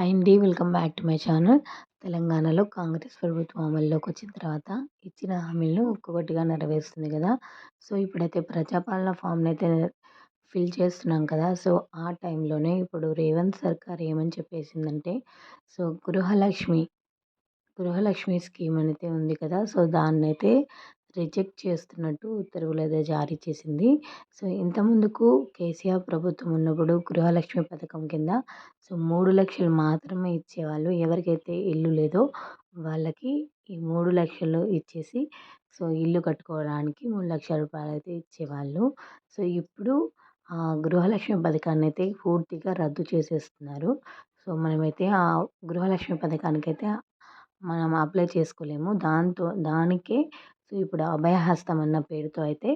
Hi అండి. Welcome back to my channel. తెలంగాణలో కాంగ్రెస్ ప్రభుత్వం అమల్లోకి వచ్చిన తర్వాత ఇచ్చిన హామీలను ఒక్కొక్కటిగా నెరవేరుస్తుంది కదా. సో ఇప్పుడైతే ప్రజాపాలన ఫామ్ని అయితే ఫిల్ చేస్తున్నాం కదా. సో ఆ టైంలోనే ఇప్పుడు రేవంత్ సర్కార్ ఏమని చెప్పేసిందంటే సో గృహలక్ష్మి గృహలక్ష్మి స్కీమ్ అయితే ఉంది కదా. సో దాన్ని అయితే రిజెక్ట్ చేస్తున్నట్టు ఉత్తర్వులు అయితే జారీ చేసింది. సో ఇంతకుముందుకు కేసీఆర్ ప్రభుత్వం ఉన్నప్పుడు గృహలక్ష్మి పథకం కింద సో మూడు లక్షలు మాత్రమే ఇచ్చేవాళ్ళు. ఎవరికైతే ఇల్లు లేదో వాళ్ళకి ఈ మూడు లక్షలు ఇచ్చేసి సో ఇల్లు కట్టుకోవడానికి మూడు లక్షల రూపాయలు అయితే ఇచ్చేవాళ్ళు. సో ఇప్పుడు గృహలక్ష్మి పథకాన్ని అయితే పూర్తిగా రద్దు చేసేస్తున్నారు. సో మనమైతే ఆ గృహలక్ష్మి పథకానికైతే మనం అప్లై చేసుకోలేము. దాంతో దానికే సో ఇప్పుడు అభయహస్తం అన్న పేరుతో అయితే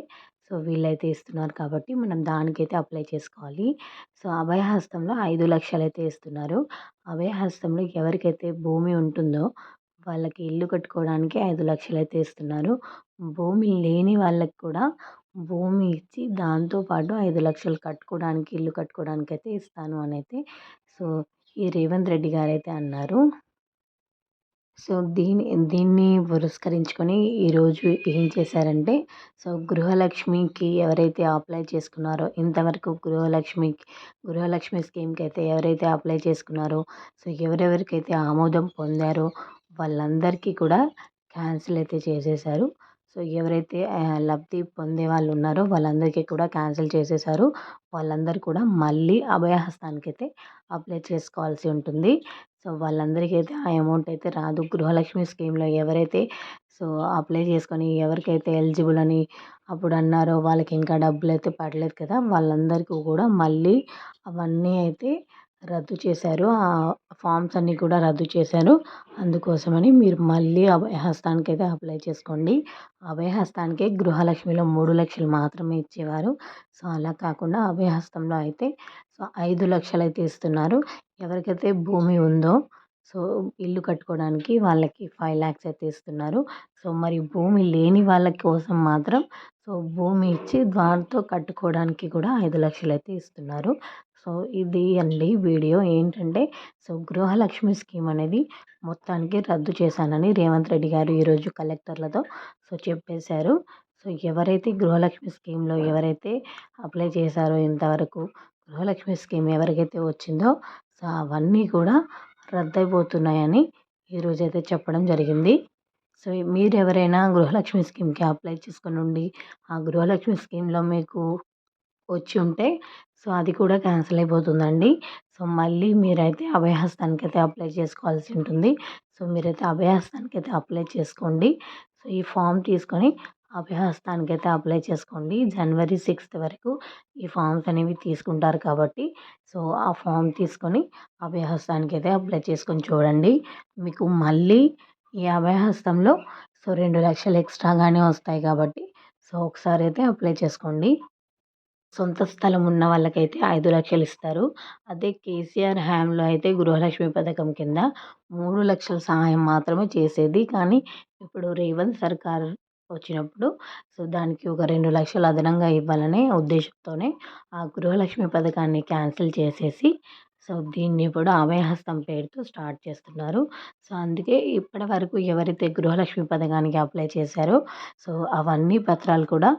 సో వీళ్ళైతే ఇస్తున్నారు కాబట్టి మనం దానికైతే అప్లై చేసుకోవాలి. సో అభయహస్తంలో ఐదు లక్షలు అయితే ఇస్తున్నారు అభయహస్తంలో ఎవరికైతే భూమి ఉంటుందో వాళ్ళకి ఇల్లు కట్టుకోవడానికి ఐదు లక్షలు అయితే ఇస్తున్నారు. భూమి లేని వాళ్ళకి కూడా భూమి ఇచ్చి దాంతోపాటు ఐదు లక్షలు కట్టుకోవడానికి ఇల్లు కట్టుకోవడానికి అయితే ఇస్తాను అని అయితే సో ఈ రేవంత్ రెడ్డి గారు అయితే అన్నారు. సో దీని దీన్ని పురస్కరించుకొని ఈరోజు ఏం చేశారంటే సో గృహలక్ష్మికి ఎవరైతే అప్లై చేసుకున్నారో ఇంతవరకు గృహలక్ష్మికి గృహలక్ష్మి స్కీమ్కి అయితే ఎవరైతే అప్లై చేసుకున్నారో సో ఎవరెవరికైతే ఆమోదం పొందారో వాళ్ళందరికీ కూడా క్యాన్సిల్ అయితే చేసేసారు. సో ఎవరైతే లబ్ధి పొందే వాళ్ళు ఉన్నారో వాళ్ళందరికీ కూడా క్యాన్సిల్ చేసేసారు. వాళ్ళందరూ కూడా మళ్ళీ అభయహస్తానికి అయితే అప్లై చేసుకోవాల్సి ఉంటుంది. సో వాళ్ళందరికీ అయితే ఆ అమౌంట్ అయితే రాదు. గృహలక్ష్మి స్కీమ్లో ఎవరైతే సో అప్లై చేసుకొని ఎవరికైతే ఎలిజిబుల్ అని అప్పుడు అన్నారో వాళ్ళకి ఇంకా డబ్బులు అయితే పడలేదు కదా! వాళ్ళందరికీ కూడా మళ్ళీ అవన్నీ అయితే రద్దు చేశారు. ఆ ఫామ్స్ అన్నీ కూడా రద్దు చేశారు. అందుకోసమని మీరు మళ్ళీ అభయహస్తానికి అయితే అప్లై చేసుకోండి. అభయహస్తానికే గృహలక్ష్మిలో మూడు లక్షలు మాత్రమే ఇచ్చేవారు. సో అలా కాకుండా అభయహస్తంలో అయితే సో ఐదు లక్షలు అయితే ఇస్తున్నారు. ఎవరికైతే భూమి ఉందో సో ఇల్లు కట్టుకోవడానికి వాళ్ళకి ఫైవ్ ల్యాక్స్ అయితే ఇస్తున్నారు. సో మరి భూమి లేని వాళ్ళ కోసం మాత్రం సో భూమి ఇచ్చి దాంతో కట్టుకోవడానికి కూడా ఐదు లక్షలు అయితే ఇస్తున్నారు. సో ఇది అండి వీడియో. ఏంటంటే సో గృహలక్ష్మి స్కీమ్ అనేది మొత్తానికి రద్దు చేశానని రేవంత్ రెడ్డి గారు ఈరోజు కలెక్టర్లతో సో చెప్పేశారు. సో ఎవరైతే గృహలక్ష్మి స్కీమ్లో ఎవరైతే అప్లై చేశారో ఇంతవరకు గృహలక్ష్మి స్కీమ్ ఎవరికైతే వచ్చిందో సో అవన్నీ కూడా రద్దయిపోతున్నాయని ఈరోజైతే చెప్పడం జరిగింది. సో మీరు ఎవరైనా గృహలక్ష్మి స్కీమ్కి అప్లై చేసుకుని ఉండి ఆ గృహలక్ష్మి స్కీమ్లో మీకు వచ్చి ఉంటే సో అది కూడా క్యాన్సిల్ అయిపోతుందండి. సో మళ్ళీ మీరైతే అభయహస్తానికి అయితే అప్లై చేసుకోవాల్సి ఉంటుంది. సో మీరైతే అభయహస్తానికి అయితే అప్లై చేసుకోండి. సో ఈ ఫామ్ తీసుకొని అభయహస్తానికి అయితే అప్లై చేసుకోండి. జనవరి సిక్స్త్ వరకు ఈ ఫామ్స్ అనేవి తీసుకుంటారు కాబట్టి సో ఆ ఫామ్ తీసుకొని అభయహస్తానికి అయితే అప్లై చేసుకొని చూడండి. మీకు మళ్ళీ ఈ అభయహస్తంలో సో రెండు లక్షలు ఎక్స్ట్రాగానే వస్తాయి కాబట్టి సో ఒకసారి అయితే అప్లై చేసుకోండి. సొంత స్థలం ఉన్న వాళ్ళకైతే ఐదు లక్షలు ఇస్తారు. అదే కేసీఆర్ హ్యామ్లో అయితే గృహలక్ష్మి పథకం కింద మూడు లక్షల సహాయం మాత్రమే చేసేది. కానీ ఇప్పుడు రేవంత్ సర్కార్ వచ్చినప్పుడు సో దానికి ఒక రెండు లక్షలు అదనంగా ఇవ్వాలనే ఉద్దేశంతోనే ఆ గృహలక్ష్మి పథకాన్ని క్యాన్సిల్ చేసేసి సో దీన్ని కూడా అభయహస్తం పేరుతో స్టార్ట్ చేస్తున్నారు. సో అందుకే ఇప్పటి వరకు ఎవరైతే గృహలక్ష్మి పథకానికి అప్లై చేశారో సో అవన్నీ పత్రాలు కూడా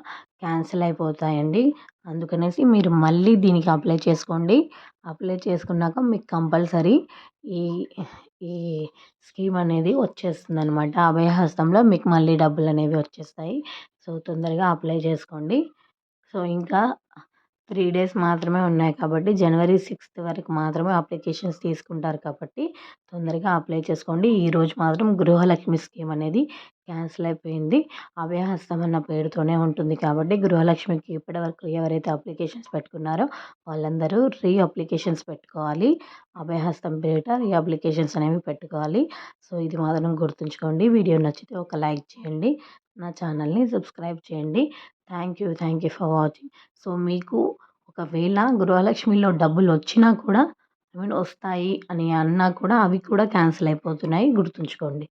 క్యాన్సిల్ అయిపోతాయండి. అందుకనేసి మీరు మళ్ళీ దీనికి అప్లై చేసుకోండి. అప్లై చేసుకున్నాక మీకు కంపల్సరీ ఈ ఈ స్కీమ్ అనేది వచ్చేస్తుంది అనమాట అభయహస్తంలో మీకు మళ్ళీ డబ్బులు అనేవి వచ్చేస్తాయి. సో తొందరగా అప్లై చేసుకోండి. సో ఇంకా త్రీ డేస్ మాత్రమే ఉన్నాయి కాబట్టి జనవరి సిక్స్త్ వరకు మాత్రమే అప్లికేషన్స్ తీసుకుంటారు కాబట్టి తొందరగా అప్లై చేసుకోండి. ఈరోజు మాత్రం గృహలక్ష్మి స్కీమ్ అనేది క్యాన్సిల్ అయిపోయింది. అభయహస్తం అన్న పేరుతోనే ఉంటుంది కాబట్టి గృహలక్ష్మికి ఇప్పటివరకు ఎవరైతే అప్లికేషన్స్ పెట్టుకున్నారో వాళ్ళందరూ రీ అప్లికేషన్స్ పెట్టుకోవాలి అభయహస్తం పేరిట రీ అప్లికేషన్స్ అనేవి పెట్టుకోవాలి. సో ఇది మాత్రం గుర్తుంచుకోండి. వీడియో నచ్చితే ఒక లైక్ చేయండి. నా ఛానల్ని సబ్స్క్రైబ్ చేయండి. Thank you. Thank you for watching. So మీకు ఒకవేళ గృహలక్ష్మిలో డబ్బులు వచ్చినా కూడా ఐ మీన్ వస్తాయి అని అన్నా కూడా అవి కూడా క్యాన్సిల్ అయిపోతున్నాయి గుర్తుంచుకోండి.